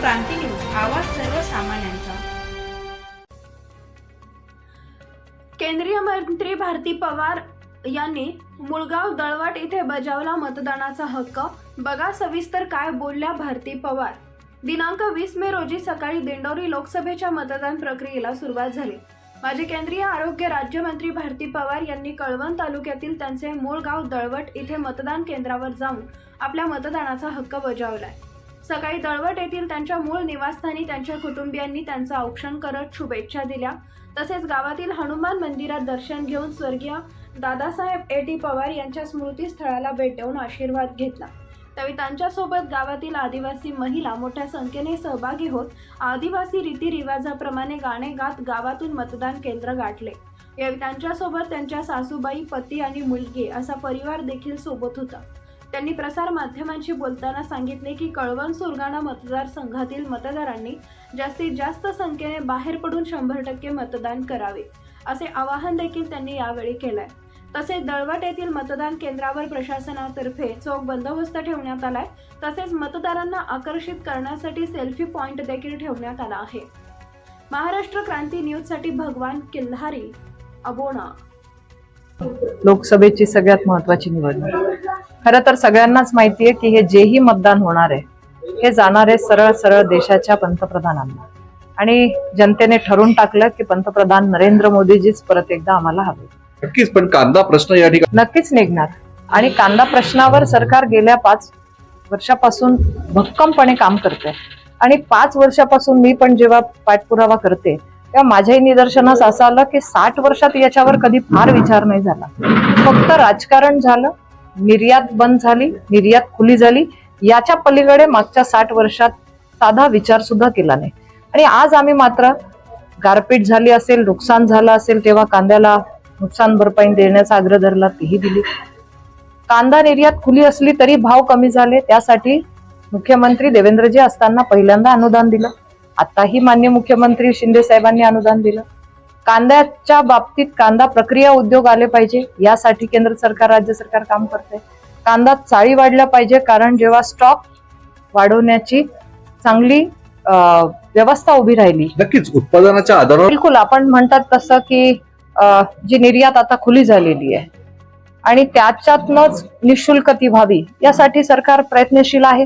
क्रांती news आवाज सर्वसामान्यांचा. केंद्रीय मंत्री भारती पवार यांनी मुळगाव दळवाट इथे बजावला मतदानाचा हक्क. बघा सविस्तर काय बोलल्या भारती पवार. दिनांक वीस मे रोजी सकाळी दिंडोरी लोकसभेच्या मतदान प्रक्रियेला सुरुवात झाली. माजी केंद्रीय आरोग्य राज्यमंत्री भारती पवार यांनी कळवण तालुक्यातील त्यांचे मूळ गाव दळवट इथे मतदान केंद्रावर जाऊन आपल्या मतदानाचा हक्क बजावलाय. सकाळी दळवट येथील त्यांच्या मूळ निवासस्थानी त्यांच्या कुटुंबियांनी त्यांचं औक्षण करत शुभेच्छा दिल्या. तसेच गावातील हनुमान मंदिरात दर्शन घेऊन स्वर्गीय दादासाहेब ए. डी पवार यांच्या स्मृतीस्थळाला भेट देऊन आशीर्वाद घेतला. त्यावेळी त्यांच्यासोबत गावातील आदिवासी महिला मोठ्या संख्येने सहभागी होत आदिवासी रीतिरिवाजाप्रमाणे गाणे गात गावातून मतदान केंद्र गाठले. यावेळी त्यांच्यासोबत त्यांच्या सासूबाई पती आणि मुलगी असा परिवार देखील सोबत होता. त्यांनी प्रसार माध्यमांशी बोलताना सांगितले की कळवण सुरगाणा मतदारसंघातील मतदारांनी जास्तीत जास्त संख्येने बाहेर पडून शंभर टक्के मतदान करावे असे आवाहन देखील त्यांनी यावेळी केलंय. तसेच दळवट येथील मतदान केंद्रावर प्रशासनातर्फे चोख बंदोबस्त ठेवण्यात आलाय तसेच मतदारांना आकर्षित करण्यासाठी सेल्फी पॉइंट देखील ठेवण्यात आला आहे. महाराष्ट्र क्रांती न्यूजसाठी भगवान किल्हारी अबोणा लोकसभेची सगळ्यात महत्वाची निवडणूक. खरं तर सगळ्यांनाच माहिती आहे की हे जेही मतदान होणार आहे हे जाणार आहे सरळ सरळ देशाच्या पंतप्रधानांना. आणि जनतेने ठरून टाकलं की पंतप्रधान नरेंद्र मोदीजीच परत एकदा आम्हाला हवे. नक्कीच पण कांदा प्रश्न या ठिकाणी नक्कीच निघणार. आणि कांदा प्रश्नावर सरकार गेल्या पाच वर्षापासून भक्कमपणे काम करते आणि पाच वर्षापासून मी पण जेव्हा पाठपुरावा करते तेव्हा माझ्याही निदर्शनास असं आलं की साठ वर्षात याच्यावर कधी फार विचार नाही झाला. फक्त राजकारण झालं निर्यात बंद झाली निर्यात खुली झाली. याच्या पलीकडे मागच्या साठ वर्षात साधा विचार सुद्धा केला नाही. आणि आज आम्ही मात्र गारपीट झाली असेल नुकसान झालं असेल तेव्हा कांद्याला नुकसान भरपाई देण्याचा आग्रह धरला तीही दिली. कांदा निर्यात खुली असली तरी भाव कमी झाले. त्यासाठी मुख्यमंत्री देवेंद्रजी असताना पहिल्यांदा अनुदान दिलं. आताही मान्य मुख्यमंत्री शिंदे साहेबांनी अनुदान दिलं. कांद्याच्या बाबतीत कांदा प्रक्रिया उद्योग आले पाहिजे यासाठी केंद्र सरकार राज्य सरकार काम करते कांदा चाळी वाढल्या पाहिजे कारण जेव्हा स्टॉक वाढवण्याची चांगली व्यवस्था उभी राहिली. नक्कीच उत्पादनाच्या आधारावर बिलकुल आपण म्हणतात तसं की जी निर्यात आता खुली झालेली आहे. आणि त्याच्यातनच निशुल्क ती व्हावी यासाठी सरकार प्रयत्नशील आहे.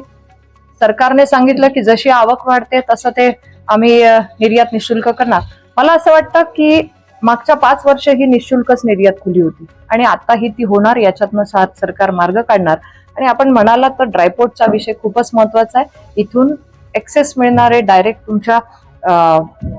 सरकारने सांगितलं की जशी आवक वाढते तसं ते आम्ही निर्यात निशुल्क करणार. मला असं वाटतं की मागच्या पाच वर्ष ही निशुल्कच निर्यात खुली होती. आणि आता ही ती होणार याच्यातनं सात सरकार मार्ग काढणार. आणि आपण म्हणालात तर ड्रायपोर्टचा विषय खूपच महत्त्वाचा आहे. इथून एक्सेस मिळणारे डायरेक्ट तुमच्या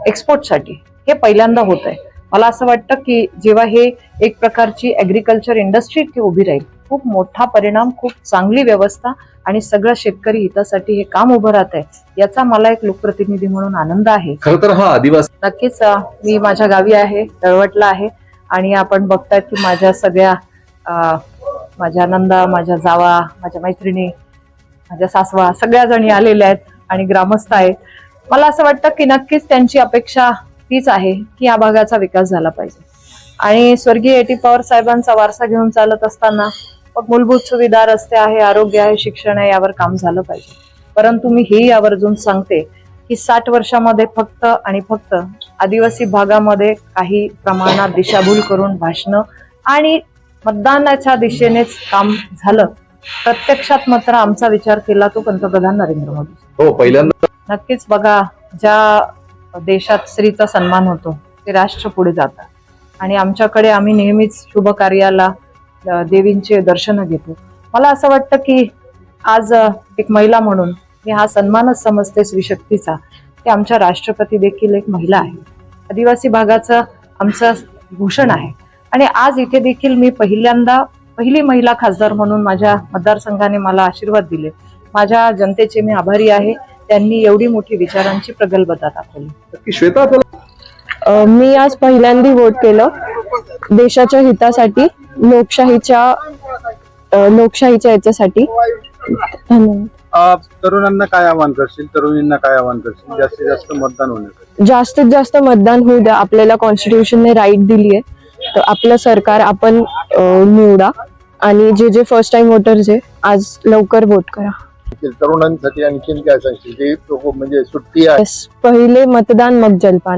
एक्सपोर्टसाठी हे पहिल्यांदा होत आहे मला असं वाटतं की जेव्हा हे एक प्रकारची ऍग्रिकल्चर इंडस्ट्री ती उभी राहील खूप मोठा परिणाम खूप चांगली व्यवस्था आणि सगळं शेतकरी हितासाठी हे काम उभं राहत आहे याचा मला एक लोकप्रतिनिधी म्हणून आनंद आहे. खर तर हा आदिवासी नक्कीच मी माझ्या गावी आहे तळवटला आहे आणि आपण बघताय की माझ्या सगळ्या माझ्या नंदा माझ्या जावा माझ्या मैत्रिणी माझ्या सासवा सगळ्या जणी आलेल्या आहेत आणि ग्रामस्थ आहेत. मला असं वाटतं की नक्कीच त्यांची अपेक्षा तीच आहे की या भागाचा विकास झाला पाहिजे. आणि स्वर्गीय एटी पवार साहेबांचा वारसा घेऊन चालत असताना मग मूलभूत सुविधा रस्ते आहे आरोग्य आहे शिक्षण आहे यावर काम झालं पाहिजे. परंतु मी हेही आवर्जून सांगते की साठ वर्षामध्ये फक्त आणि फक्त आदिवासी भागामध्ये काही प्रमाणात दिशाभूल करून भाषणं आणि मतदानाच्या दिशेनेच काम झालं. प्रत्यक्षात मात्र आमचा विचार केला तो पंतप्रधान नरेंद्र मोदी. हो पहिल्यांदा नक्कीच बघा ज्या देशात स्त्रीचा सन्मान होतो ते राष्ट्र पुढे जातात. आणि आमच्याकडे आम्ही नेहमीच शुभ कार्याला देवींचे दर्शन घेतो. मला असं वाटतं की आज एक महिला म्हणून मी हा सन्मानच समजते स्त्रीशक्तीचा की आमच्या राष्ट्रपती देखील एक महिला आहे. आदिवासी भागाचं आमचं भूषण आहे. आणि आज इथे देखील मी पहिल्यांदा पहिली महिला खासदार म्हणून माझ्या मतदारसंघाने मला आशीर्वाद दिले. माझ्या जनतेचे मी आभारी आहे. त्यांनी एवढी मोठी विचारांची प्रगल्भता दाखवली. श्वेता मी आज पहिल्यांदा वोट केलं. देशाच्या हितासाठी लोकशाहीच्या लोकशाहीच्या याच्यासाठी. धन्यवाद. तरुणांना काय आवाहन करशील? तरुणींना काय आवाहन करशील? जास्तीत जास्त मतदान होण्यासाठी. जास्तीत जास्त मतदान होऊ द्या. आपल्याला कॉन्स्टिट्यूशनने राईट दिली आहे. तर आपलं सरकार आपण निवडा. आणि जे जे फर्स्ट टाइम वोटर्स आहे आज लवकर वोट करा. तरुणांसाठी आणखीन काय सांगशील? म्हणजे सुट्टी पहिले मतदान मग जलपान.